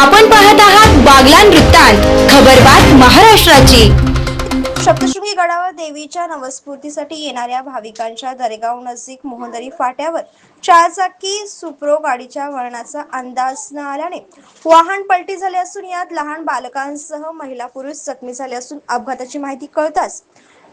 आपण पाहत आहात बागलान वृत्तांत खबरबात महाराष्ट्राची. सप्तशृंगी गडावर देवीच्या नवस्फूर्तीसाठी येणाऱ्या भाविकांच्या दरेगाव नजीक मोहदरी फाट्यावर चारचाकी सुप्रो गाडीच्या वळणाचा अंदाज न आल्याने वाहन पलटी झाले असून यात लहान बालकांसह महिला पुरुष जखमी झाले असून अपघाताची माहिती कळताच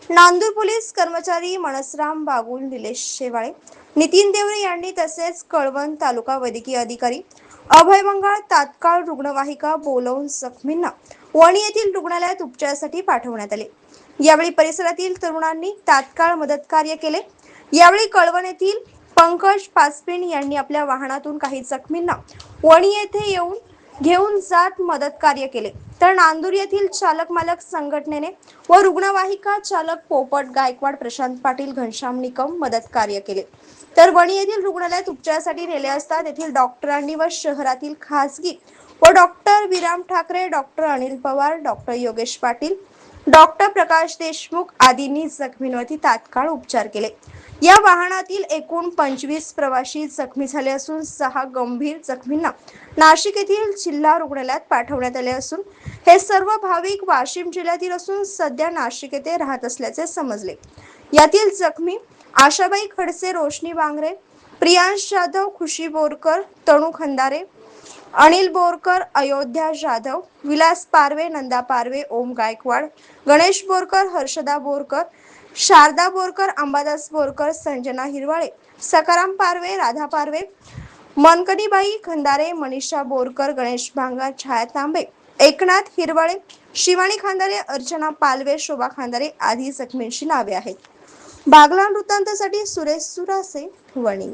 नांदूर पोलीस कर्मचारी मनसराम बागुल निलेश शेवाळे नितीन देवरे यांनी तसेच कळवण तालुका वैद्यकीय अधिकारी अभय मंगळ तात्काळ रुग्णवाहिका बोलवून जखमींना वणी येथील रुग्णालयात उपचारासाठी पाठवण्यात आले. यावेळी परिसरातील तरुणांनी तात्काळ मदत कार्य केले. यावेळी कळवण येथील पंकज पाचपिण यांनी आपल्या वाहनातून काही जखमींना वणी येथे येऊन घेऊन जात मदत कार्य केले. तर नांदूर येथील चालक मालक संघटनेने व रुग्णवाहिका चालक पोपट गायकवाड प्रशांत पाटील घनश्याम निकम मदत कार्य केले. तर वणी येथील रुग्णालयात उपचारासाठी नेले असता तेथील डॉक्टरांनी व शहरातील खासगी व doctor Viram Thackeray doctor Anil Pawar doctor Yogesh Patil doctor Prakash Deshmukh आदींनी जखमींवरती तात्काळ उपचार केले. या वाहनातील एकूण पंचवीस प्रवासी जखमी झाले असून सहा गंभीर जखमींना नाशिक येथील जिल्हा रुग्णालयात पाठवण्यात आले असून हे सर्व भाविक वाशिम जिल्ह्यातील असून सध्या नाशिक येथे राहत असल्याचे समजले. यातील जखमी आशाबाई खडसे रोशनी बांगरे प्रियांश जाधव खुशी बोरकर तणू खंदारे अनिल बोरकर अयोध्या जाधव विलास पारवे नंदा पारवे ओम गायकवाड गणेश बोरकर हर्षदा बोरकर शारदा बोरकर अंबादास बोरकर संजना हिरवाळे सकाराम पारवे राधा पारवे मनकनीबाई खंदारे मनीषा बोरकर गणेश भांगा छाया तांबे एकनाथ हिरवाळे शिवानी खांदारे अर्चना पालवे शोभा खांदारे आदी जखमींची नावे आहेत. बागला वृत्तांतासाठी सुरेश सुरासे वणी.